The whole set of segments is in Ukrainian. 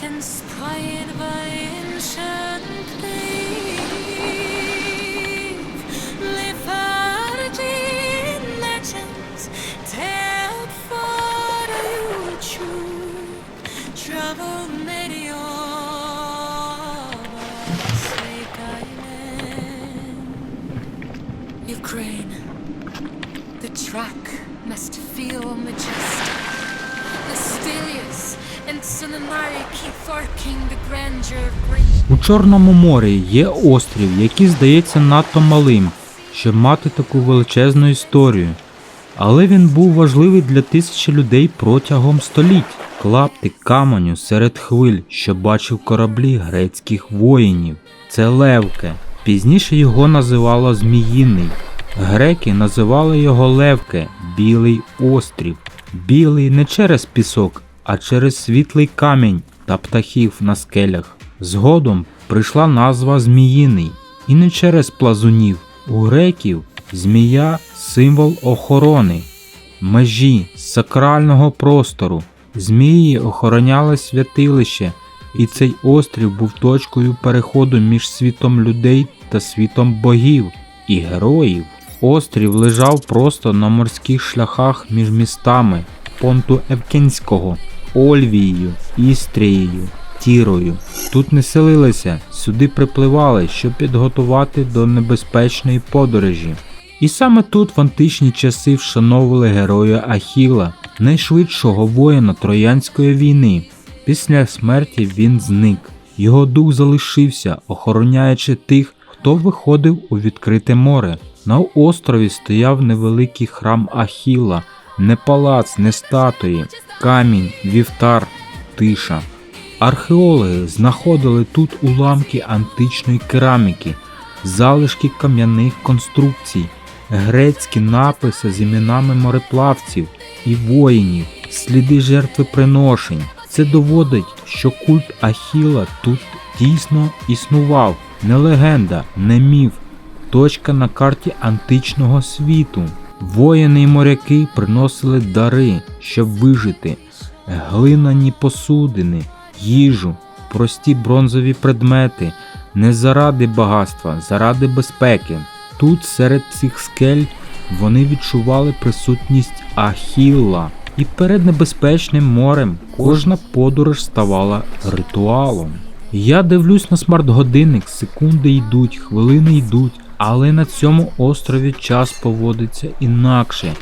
inspired by ancient belief. Lethargy legends tell for the truth. Trouble island. Ukraine. The track must feel majestic. Mysterious У Чорному морі є острів, який здається надто малим, щоб мати таку величезну історію. Але він був важливий для тисячі людей протягом століть. Клаптик каменю серед хвиль, що бачив кораблі грецьких воїнів. Це Левке. Пізніше його називало Зміїний. Греки називали його Левке Білий острів. Білий не через пісок, а через світлий камінь та птахів на скелях. Згодом прийшла назва Зміїний, і не через плазунів. У греків змія символ охорони, межі сакрального простору. Змії охороняли святилище, і цей острів був точкою переходу між світом людей та світом богів і героїв. Острів лежав просто на морських шляхах між містами Понту Евкенського, Ольвією, Істрією, Тірою. Тут не селилися, сюди припливали, щоб підготувати до небезпечної подорожі. І саме тут в античні часи вшановували героя Ахіла, найшвидшого воїна Троянської війни. Після смерті він зник. Його дух залишився, охороняючи тих, хто виходив у відкрите море. На острові стояв невеликий храм Ахіла, не палац, не статуї, камінь, вівтар, тиша. Археологи знаходили тут уламки античної кераміки, залишки кам'яних конструкцій, грецькі написи з іменами мореплавців і воїнів, сліди жертвоприношень. Це доводить, що культ Ахіла тут дійсно існував, не легенда, не міф, точка на карті античного світу. Воїни й моряки приносили дари, щоб вижити, глинані посудини, їжу, прості бронзові предмети, не заради багатства, заради безпеки. Тут, серед цих скель, вони відчували присутність Ахілла. І перед небезпечним морем кожна подорож ставала ритуалом. Я дивлюсь на смарт-годинник, секунди йдуть, хвилини йдуть, але на цьому острові час поводиться інакше.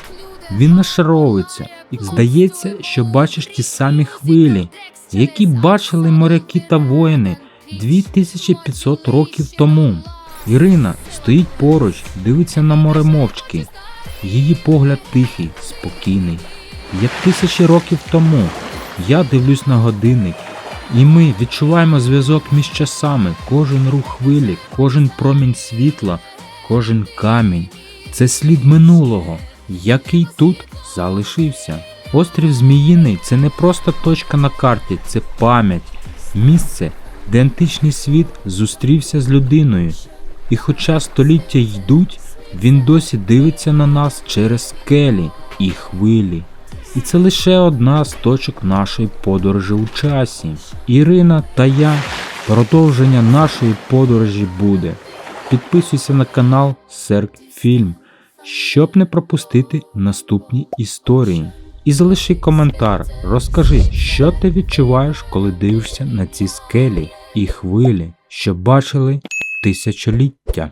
Він нашаровується, і здається, що бачиш ті самі хвилі, які бачили моряки та воїни 2500 років тому. Ірина стоїть поруч, дивиться на море мовчки. Її погляд тихий, спокійний. Як тисячі років тому я дивлюсь на годинник, і ми відчуваємо зв'язок між часами, кожен рух хвилі, кожен промінь світла, кожен камінь. Це слід минулого, який тут залишився. Острів Зміїний це не просто точка на карті, це пам'ять, місце, де античний світ зустрівся з людиною. І хоча століття йдуть, він досі дивиться на нас через скелі і хвилі. І це лише одна з точок нашої подорожі у часі. Ірина та я продовження нашої подорожі буде. Підписуйся на канал Серк Фільм, щоб не пропустити наступні історії. І залиши коментар, розкажи, що ти відчуваєш, коли дивишся на ці скелі і хвилі, що бачили тисячоліття.